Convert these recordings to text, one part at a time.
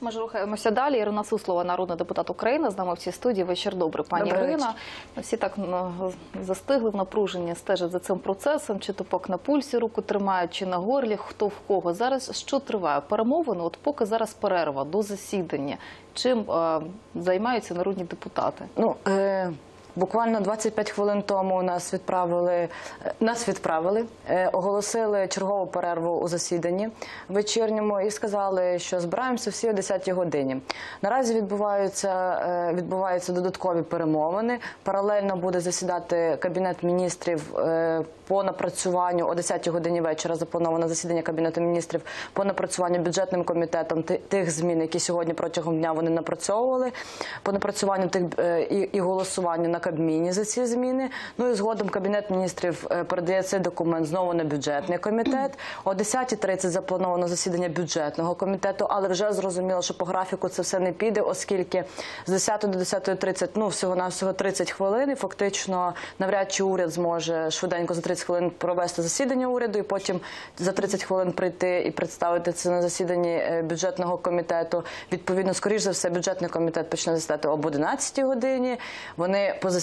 Ми ж рухаємося далі. Ірина Суслова, народний депутат України, з нами в цій студії. Вечір добрий, пані Добрий Ірина. вечір. Всі так ну, застигли в напруженні, стежать за цим процесом, чи то пак на пульсі руку тримають, чи на горлі, хто в кого. Зараз що триває? Перемовини, от поки зараз перерва до засідання. Чим е, займаються народні депутати? Ну, е, буквально 25 хвилин тому нас відправили, е, нас відправили, е, оголосили чергову перерву у засіданні вечірньому і сказали, що збираємося всі о 10 годині. Наразі відбуваються, е, відбуваються додаткові перемовини. Паралельно буде засідати Кабінет міністрів по напрацюванню о 10 годині вечора заплановано засідання Кабінету міністрів по напрацюванню бюджетним комітетом тих змін, які сьогодні протягом дня вони напрацьовували, по напрацюванню тих і, і голосуванню на Кабміні за ці зміни. Ну і згодом Кабінет міністрів е, передає цей документ знову на бюджетний комітет. О 10.30 заплановано засідання бюджетного комітету, але вже зрозуміло, що по графіку це все не піде, оскільки з 10 до 10.30, ну всього на всього 30 хвилин. І фактично навряд чи уряд зможе швиденько за 30 хвилин провести засідання уряду, і потім за 30 хвилин прийти і представити це на засіданні е, бюджетного комітету. Відповідно, скоріш за все, бюджетний комітет почне засідати об 11 годині. Вони позасідають,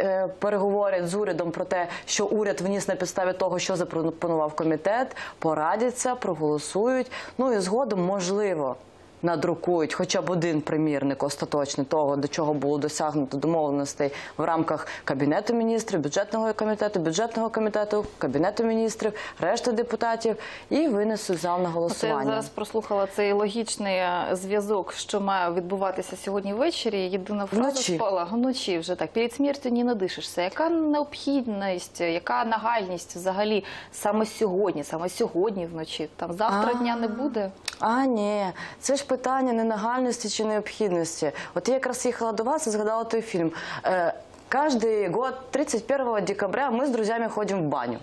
е, переговорять з урядом про те, що уряд вніс на підставі того, що запропонував комітет, порадяться, проголосують. Ну і згодом можливо. Надрукують хоча б один примірник остаточний того, до чого було досягнуто домовленостей в рамках кабінету міністрів, бюджетного комітету, бюджетного комітету, кабінету міністрів, решти депутатів і винесуть зал на Оце я голосування. зараз прослухала цей логічний е, зв'язок, що має відбуватися сьогодні ввечері. Єдина фраза Вночі. спала вночі вже так. Перед смертю не надишишся. Яка необхідність, яка нагальність взагалі саме сьогодні, саме сьогодні вночі? Там завтра А. дня не буде. А, ні, це ж питання не нагальності чи необхідності. От я якраз їхала до вас і згадала той фільм. Е, Каждый год, 31 декабря, ми з друзями ходимо в баню.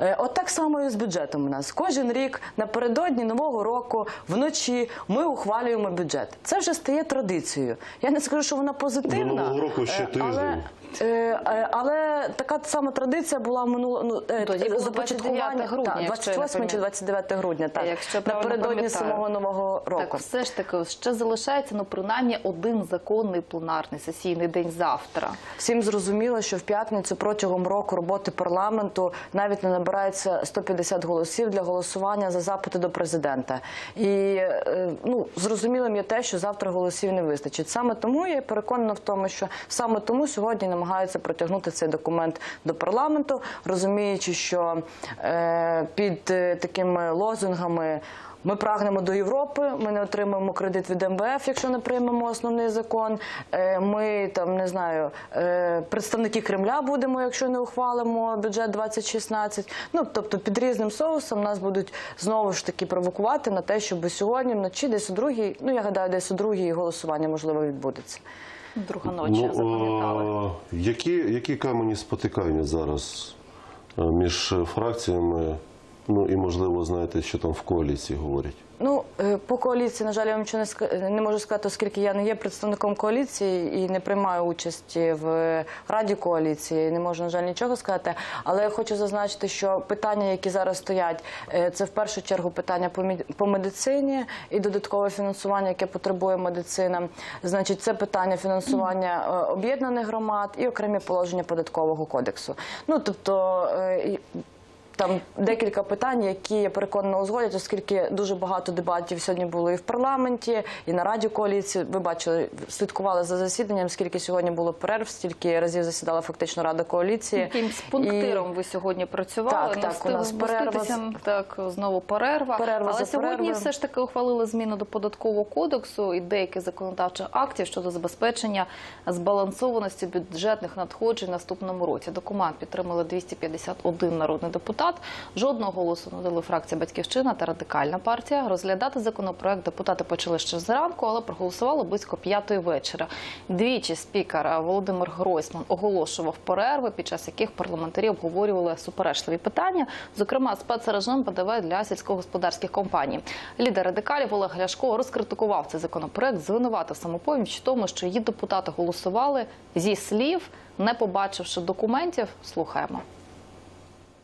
Е, От так само і з бюджетом у нас. Кожен рік напередодні Нового року вночі ми ухвалюємо бюджет. Це вже стає традицією. Я не скажу, що вона позитивна. Нового року ще е, тиждень. Але, е, е, але така сама традиція була минуло ну, е, Тоді було започаткування 29 грудня, так, якщо я не 28 чи помиляюсь. 29 грудня. Так Якщо правильно напередодні пам'ятаю. самого нового року. Так, все ж таки, ще залишається ну принаймні один законний пленарний сесійний день завтра. Всім зрозуміло, що в п'ятницю протягом року роботи парламенту навіть не набирається 150 голосів для голосування за запити до президента. І е, ну зрозумілим є те, що завтра голосів не вистачить. Саме тому я переконана в тому, що саме тому сьогодні намагаються протягнути цей документ до парламенту, розуміючи, що е, під е, такими лозунгами. Ми прагнемо до Європи. Ми не отримаємо кредит від МВФ, якщо не приймемо основний закон. Е, Ми там не знаю, представники Кремля будемо, якщо не ухвалимо бюджет 2016. Ну тобто під різним соусом нас будуть знову ж таки провокувати на те, щоб сьогодні вночі, десь у другій, ну я гадаю, десь у другій голосування можливо відбудеться. Друга ночі запам'ятали. Ну, е, які, які камені спотикання зараз е, між фракціями? Ну і можливо, знаєте, що там в коаліції говорять. Ну, е, по коаліції, на жаль, я вам нічого не, ска- не можу сказати, оскільки я не є представником коаліції і не приймаю участі в Раді коаліції, не можу, на жаль, нічого сказати. Але я хочу зазначити, що питання, які зараз стоять, е, це в першу чергу питання по медицині і додаткове фінансування, яке потребує медицина. Значить, це питання фінансування е, об'єднаних громад і окремі положення податкового кодексу. Ну, тобто, е, там декілька питань, які я переконана узгодять, оскільки дуже багато дебатів сьогодні було і в парламенті, і на раді коаліції. Ви бачили, слідкували за засіданням. Скільки сьогодні було перерв, стільки разів засідала фактично рада коаліції. Якимсь пунктиром ви сьогодні працювали. Так, так, у нас перерва. Так, знову перерва. Перерва Але сьогодні перервою. все ж таки ухвалили зміни до податкового кодексу і деяких законодавчих актів щодо забезпечення збалансованості бюджетних надходжень наступному році. Документ підтримали 251 народний депутат. Жодного голосу не дали фракція Батьківщина та радикальна партія. Розглядати законопроект депутати почали ще зранку, але проголосували близько п'ятої вечора. Двічі спікер Володимир Гройсман оголошував перерви, під час яких парламентарі обговорювали суперечливі питання, зокрема спецрежим ПДВ для сільськогосподарських компаній. Лідер радикалів Олег Ляшко розкритикував цей законопроект, звинуватив самопоміч в тому, що її депутати голосували зі слів, не побачивши документів. Слухаємо.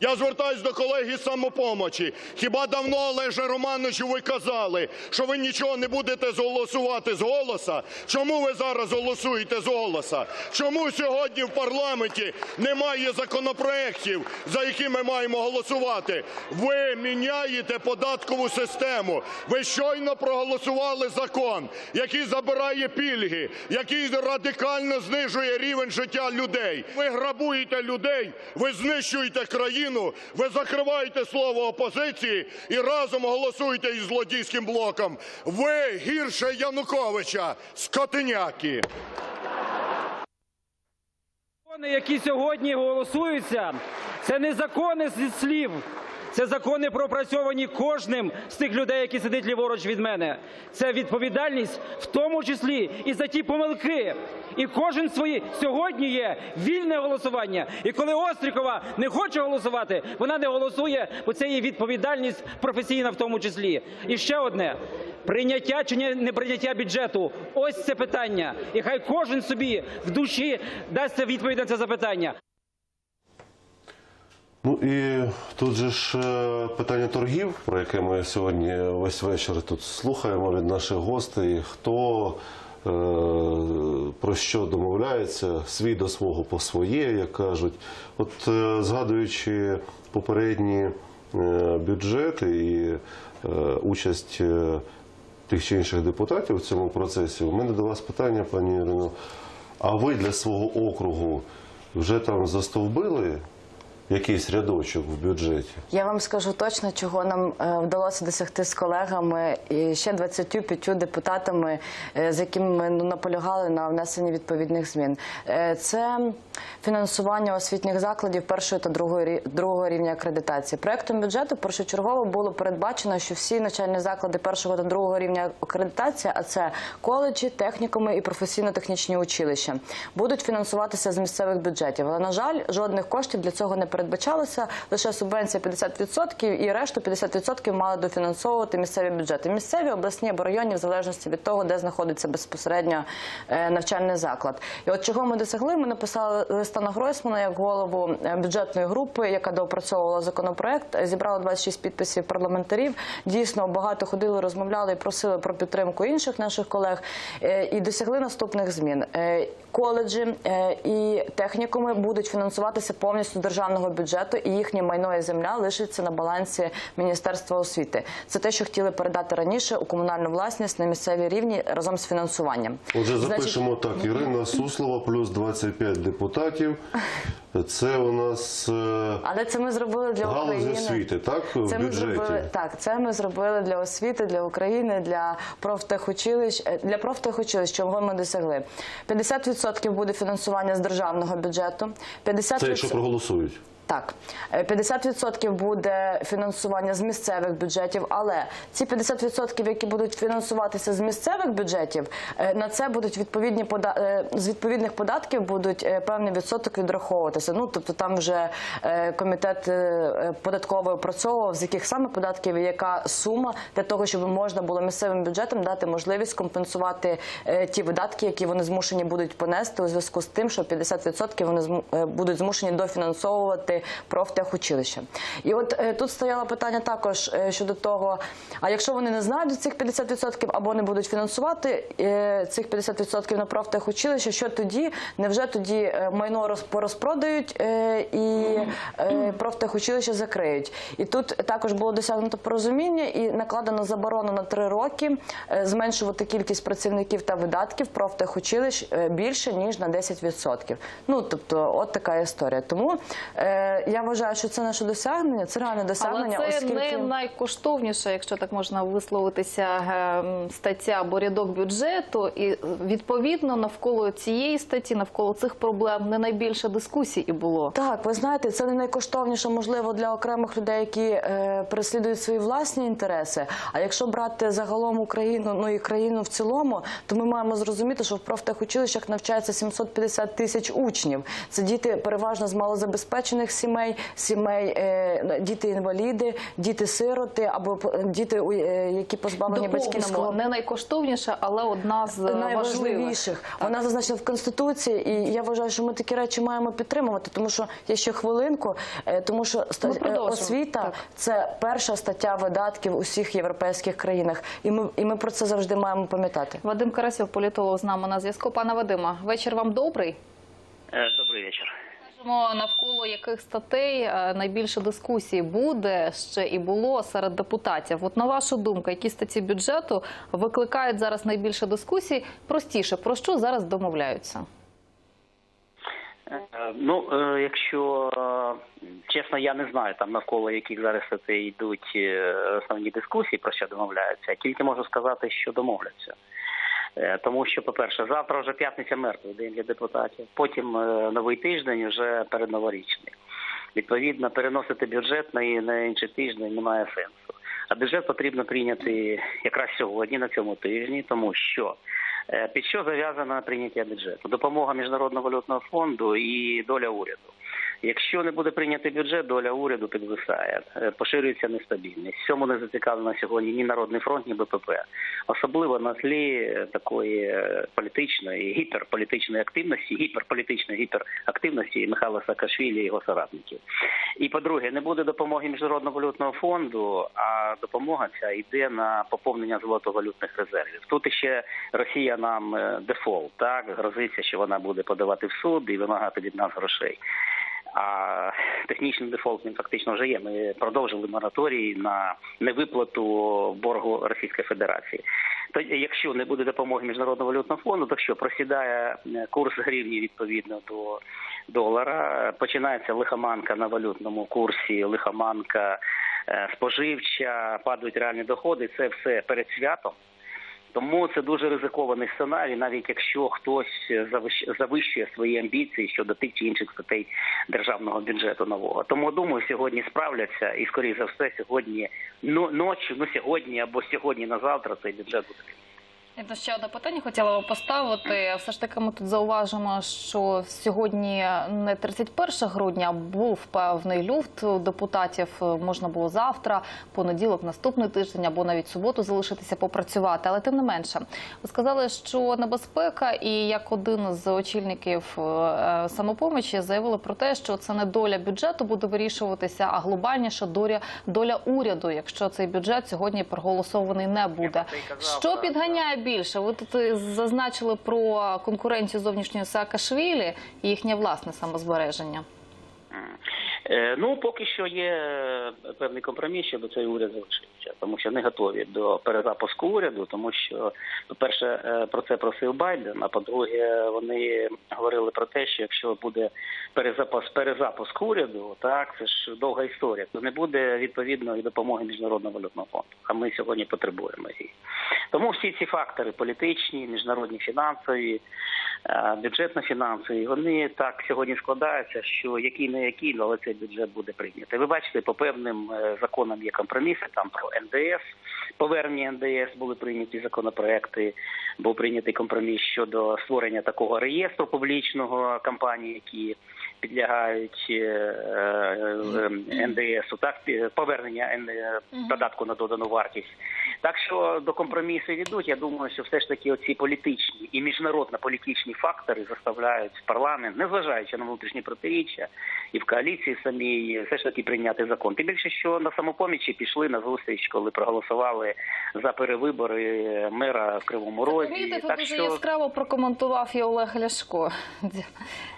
Я звертаюсь до колеги з самопомочі. Хіба давно, Олеже Романовичу, ви казали, що ви нічого не будете голосувати з голоса? Чому ви зараз голосуєте з голоса? Чому сьогодні в парламенті немає законопроєктів, за які ми маємо голосувати? Ви міняєте податкову систему. Ви щойно проголосували закон, який забирає пільги, який радикально знижує рівень життя людей. Ви грабуєте людей, ви знищуєте країну, ви закриваєте слово опозиції і разом голосуєте із злодійським блоком. Ви гірше Януковича, скотиняки. Закони, які сьогодні голосуються, це не закони зі слів. Це закони пропрацьовані кожним з тих людей, які сидять ліворуч від мене. Це відповідальність, в тому числі і за ті помилки. І кожен свої сьогодні є вільне голосування. І коли Острікова не хоче голосувати, вона не голосує, бо це є відповідальність професійна в тому числі. І ще одне прийняття чи не неприйняття бюджету. Ось це питання. І хай кожен собі в душі дасть відповідь на це запитання. Ну і тут же ж е, питання торгів, про яке ми сьогодні весь вечір тут слухаємо від наших гостей. Хто е, про що домовляється, свій до свого по своє, як кажуть. От е, згадуючи попередні е, бюджети і е, участь е, тих чи інших депутатів в цьому процесі, у мене до вас питання, пані Ірино. А ви для свого округу вже там застовбили якийсь рядочок в бюджеті? Я вам скажу точно, чого нам е, вдалося досягти з колегами і ще 25 депутатами, е, з якими ми ну, наполягали на внесенні відповідних змін. Е, Це фінансування освітніх закладів першої та другої другого рівня акредитації. Проектом бюджету першочергово було передбачено, що всі навчальні заклади першого та другого рівня акредитації, а це коледжі, технікуми і професійно-технічні училища, будуть фінансуватися з місцевих бюджетів. Але на жаль, жодних коштів для цього не передбачалося. Лише субвенція 50% і решту 50% мали дофінансовувати місцеві бюджети. Місцеві, обласні або районні, в залежності від того, де знаходиться безпосередньо е, навчальний заклад. І от чого ми досягли, ми написали листа на Гройсмана як голову е, бюджетної групи, яка доопрацьовувала законопроект, зібрала 26 підписів парламентарів. Дійсно, багато ходили, розмовляли і просили про підтримку інших наших колег е, і досягли наступних змін. Коледжі і технікуми будуть фінансуватися повністю з державного бюджету, і їхнє майно і земля лишиться на балансі Міністерства освіти. Це те, що хотіли передати раніше у комунальну власність на місцевій рівні разом з фінансуванням. Отже, Значить, запишемо так: Ірина Суслова плюс 25 депутатів. Це у нас е, Але це ми зробили для України. освіти, так? В Це ми бюджеті. зробили так. Це ми зробили для освіти, для України, для профтехучилищ. е, Для профтехучилищ, чого ми досягли. 50% буде фінансування з державного бюджету. 50% Це якщо проголосують. Так, Е, 50% буде фінансування з місцевих бюджетів, але ці 50%, які будуть фінансуватися з місцевих бюджетів, е, на це будуть відповідні пода- е, з відповідних податків будуть е, певний відсоток відраховуватися. Ну тобто там вже е, комітет е, податковий опрацьовував, з яких саме податків і яка сума для того, щоб можна було місцевим бюджетам дати можливість компенсувати е, ті видатки, які вони змушені будуть понести у зв'язку з тим, що 50% вони е, будуть змушені дофінансовувати профтехучилища. І от е, тут стояло питання також е, щодо того, а якщо вони не знайдуть цих 50% або не будуть фінансувати е, цих 50% на профтехучилище, що тоді? Невже тоді майно роз- порозпродають і профтехучилище закриють? І тут також було досягнуто порозуміння і накладено заборону на три роки зменшувати кількість працівників та видатків профтехучилищ більше ніж на 10%. Ну тобто, от така історія. Тому е, я вважаю, що це наше досягнення, це реальне досягнення, Але це оскільки не найкоштовніша, якщо так можна висловитися, ем, стаття або рядок бюджету. І відповідно навколо цієї статті, навколо цих проблем не найбільше дискусій і було. Так, ви знаєте, це не найкоштовніше, можливо, для окремих людей, які е, переслідують свої власні інтереси. А якщо брати загалом Україну, ну і країну в цілому, то ми маємо зрозуміти, що в профтехучилищах навчається 750 тисяч учнів. Це діти переважно з малозабезпечених сімей, сімей е, діти-інваліди, діти-сироти або по- діти, у- е, які позбавлені батьківського не найкоштовніша, але одна з найважливіших. Вона зазначена в конституції, і я вважаю, що ми такі речі маємо підтримувати, тому що я ще хвилинку, е, тому що е, освіта Так. це перша стаття видатків у всіх європейських країнах, і ми і ми про це завжди маємо пам'ятати. Вадим Карасів, політолог з нами на зв'язку. Пане Вадима, вечір вам добрий. Е, Добрий вечір. Скажемо, навколо яких статей е, найбільше дискусій буде ще і було серед депутатів. От на вашу думку, які статті бюджету викликають зараз найбільше дискусій? Простіше, про що зараз домовляються? Е, Ну, е, якщо чесно, я не знаю там навколо яких зараз це йдуть основні дискусії, про що домовляються. Я Тільки можу сказати, що домовляться. Е, Тому що, по-перше, завтра вже п'ятниця мертвий день для депутатів. Потім е, новий тиждень вже передноворічний. Відповідно, переносити бюджет на, інший тиждень немає сенсу. А бюджет потрібно прийняти якраз сьогодні, на цьому тижні, тому що е, під що зав'язано прийняття бюджету? Допомога Міжнародного валютного фонду і доля уряду. Якщо не буде прийнятий бюджет, доля уряду підвисає, е, поширюється нестабільність. Цьому не зацікавлено сьогодні ні Народний фронт, ні БПП. Особливо на тлі е, такої е, політичної, гіперполітичної активності, гіперполітичної гіперактивності Михайла Саакашвілі і його соратників. І по-друге, не буде допомоги Міжнародного валютного фонду, а допомога ця йде на поповнення золотовалютних резервів. Тут іще Росія нам дефолт, так грозиться, що вона буде подавати в суд і вимагати від нас грошей. А технічний дефолт він фактично вже є. Ми продовжили мораторій на невиплату боргу Російської Федерації. То якщо не буде допомоги міжнародного валютного фонду, то що просідає е, курс гривні відповідно до долара, починається лихоманка на валютному курсі, лихоманка е, споживча, падають реальні доходи. Це все перед святом. Тому це дуже ризикований сценарій, навіть якщо хтось завищ- завищує свої амбіції щодо тих чи інших статей державного бюджету нового. Тому думаю, сьогодні справляться, і скоріше за все, сьогодні ну ночі, ну сьогодні або сьогодні на завтра цей бюджет буде. Я ще одне питання хотіла вам поставити. Все ж таки, ми тут зауважимо, що сьогодні не 31 грудня, був певний люфт у депутатів. Можна було завтра, понеділок, наступний тиждень або навіть суботу залишитися попрацювати. Але тим не менше, ви сказали, що небезпека, і як один з очільників е, самопомочі заявили про те, що це не доля бюджету буде вирішуватися, а глобальніша доля доля уряду, якщо цей бюджет сьогодні проголосований не буде. Що підганяє більше? Ви тут зазначили про конкуренцію зовнішньої Саакашвілі і їхнє власне самозбереження. Е, Ну, поки що є е, певний компроміс, щоб цей уряд залишився, тому що не готові до перезапуску уряду, тому що, по-перше, е, про це просив Байден, а по-друге, вони говорили про те, що якщо буде перезапуск, перезапуск уряду, так це ж довга історія, то не буде відповідно і допомоги міжнародного валютного фонду. А ми сьогодні потребуємо її. Тому всі ці фактори політичні, міжнародні фінансові. Е, Бюджетно-фінансові, вони так сьогодні складаються, що який не який, але цей бюджет буде прийнятий. Ви бачите, по певним е, законам є компроміси. Там про НДС, повернення НДС були прийняті законопроекти. Був прийнятий компроміс щодо створення такого реєстру публічного компаній, які підлягають е, е, НДСу, так повернення податку на додану вартість. Так що до компромісу йдуть. Я думаю, що все ж таки оці політичні і міжнародно-політичні фактори заставляють парламент, незважаючи на внутрішні протиріччя, і в коаліції самій все ж таки прийняти закон. Тим більше, що на самопомічі пішли на зустріч, коли проголосували за перевибори мера в Кривому Розі. Помітив, Так дуже що яскраво прокоментував і Олег Ляшко. Дя-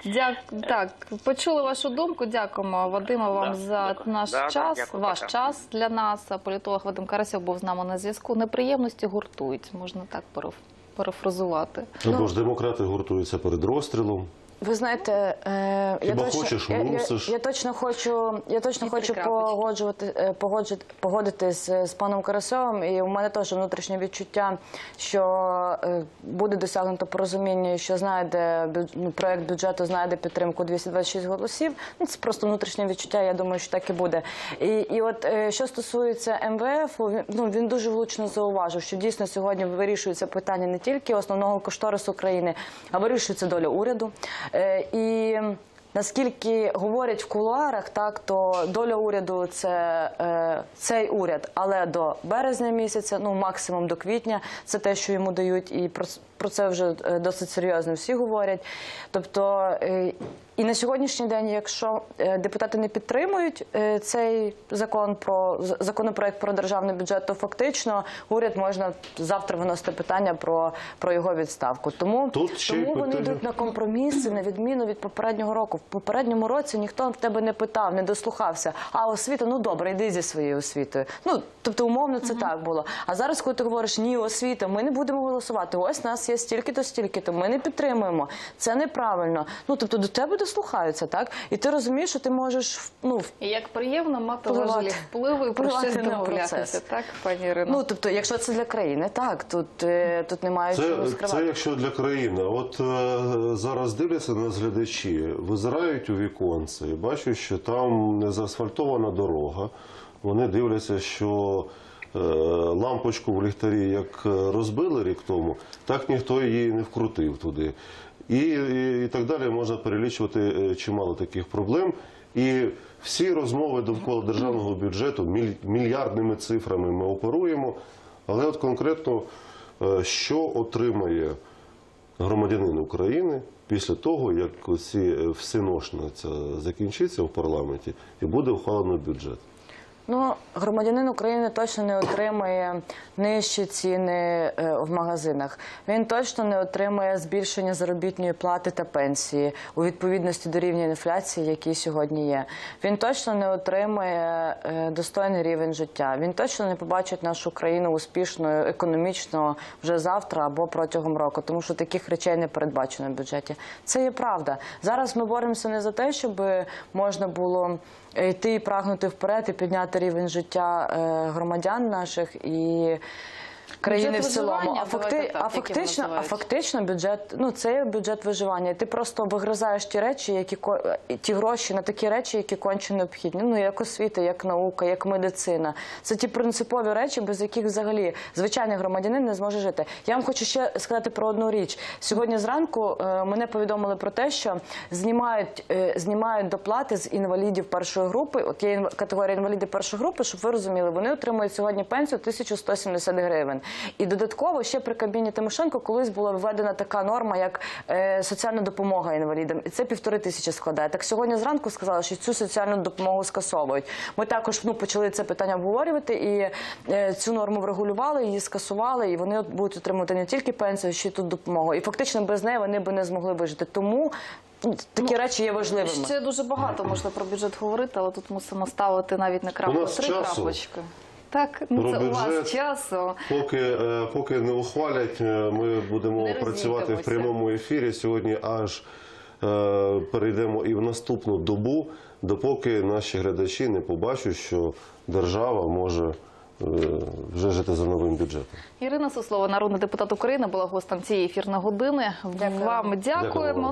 Дя... Так, почули вашу думку. Дякуємо, Вадиме, вам Да, за дякую. наш Да, да, час. дякую, Ваш пока. час для нас. Політолог Вадим Карасьов був з нами на зв'язку. Неприємності гуртують, можна так переф- перефразувати. Або ж демократи гуртуються перед розстрілом. Ви знаєте, е, я точно, хочеш, я, я, я точно хочу, я точно хочу погоджувати, е, погоджити, погодитись з паном Карасовим. І у мене теж внутрішнє відчуття, що е, буде досягнуто порозуміння, що знайде бю- ну, проект бюджету знайде підтримку 226 голосів. Ну, це просто внутрішнє відчуття. Я думаю, що так і буде. І, і от е, що стосується МВФ, він, ну, він дуже влучно зауважив, що дійсно сьогодні вирішується питання не тільки основного кошторису країни, а вирішується доля уряду. Е, І наскільки говорять в кулуарах, так то доля уряду це е, цей уряд, але до березня місяця, ну максимум до квітня, це те, що йому дають, і про, це вже е, досить серйозно всі говорять. Тобто. е, і на сьогоднішній день, якщо е, депутати не підтримують цей закон про законопроект про державний бюджет, то фактично уряд можна завтра виносити питання про, про його відставку. Тому, Тут тому вони питання- йдуть на компроміси на відміну від попереднього року. В попередньому році ніхто в тебе не питав, не дослухався. А освіта, ну добре, йди зі своєю освітою. Ну тобто, умовно, це так було. А зараз, коли ти говориш ні, освіта, ми не будемо голосувати. Ось нас є стільки-то, стільки-то. Ми не підтримуємо. Це неправильно. Ну тобто до тебе дослухаються, так? І ти розумієш, що ти можеш ну, І як приємно мати важелі впливу і про щось на домовлятися, так, пані Ірино? ну тобто, якщо це для країни, так тут, е, тут немає чого Це, скривати. це якщо для країни. От е, зараз дивляться нас глядачі, визирають у віконце і бачать, що там не заасфальтована дорога. Вони дивляться, що лампочку в ліхтарі як е, розбили рік тому, так ніхто її не вкрутив туди. І, і, і так далі можна перелічувати е, чимало таких проблем. І всі розмови довкола державного бюджету міль- мільярдними цифрами ми оперуємо. Але от конкретно, е, що отримає громадянин України після того, як ці е, всеношна ця закінчиться в парламенті і буде ухвалено бюджет. Ну, громадянин України точно не отримає нижчі ціни е, в магазинах. Він точно не отримає збільшення заробітної плати та пенсії у відповідності до рівня інфляції, який сьогодні є. Він точно не отримає е, достойний рівень життя. Він точно не побачить нашу країну успішною економічно вже завтра або протягом року, тому що таких речей не передбачено в бюджеті. Це є правда. Зараз ми боремося не за те, щоб можна було йти і прагнути вперед і підняти рівень життя е, громадян наших і. Країни Бюджет в цілому, а, факти... так, а фактично, а фактично бюджет, ну це є бюджет виживання. Ти просто вигризаєш ті речі, які ко- ті гроші на такі речі, які конче необхідні. Ну як освіта, як наука, як медицина. Це ті принципові речі, без яких взагалі звичайний громадянин не зможе жити. Я вам хочу ще сказати про одну річ. Сьогодні зранку е, мене повідомили про те, що знімають е, знімають доплати з інвалідів першої групи. От є категорія інвалідів першої групи, щоб ви розуміли, вони отримують сьогодні пенсію 1170 гривень. І додатково ще при кабіні Тимошенко колись була введена така норма, як е, соціальна допомога інвалідам, і це півтори тисячі складає. Так сьогодні зранку сказали, що цю соціальну допомогу скасовують. Ми також ну почали це питання обговорювати і е, цю норму врегулювали, її скасували, і вони будуть отримувати не тільки пенсію, ще й тут допомогу. І фактично без неї вони би не змогли вижити. Тому ну, такі речі є важливими. Ще дуже багато можна про бюджет говорити, але тут мусимо ставити навіть не крапку, У нас три часу. крапочки. Так, ну це у вас бюджет. часу. Поки, е, поки не ухвалять, е, ми будемо Не працювати в прямому ефірі. Сьогодні аж е, перейдемо і в наступну добу, допоки наші глядачі не побачать, що держава може е, вже жити за новим бюджетом. Ірина Суслова, народний депутат України, була гостем цієї ефірної години. Дякую. Вам дякуємо. вам.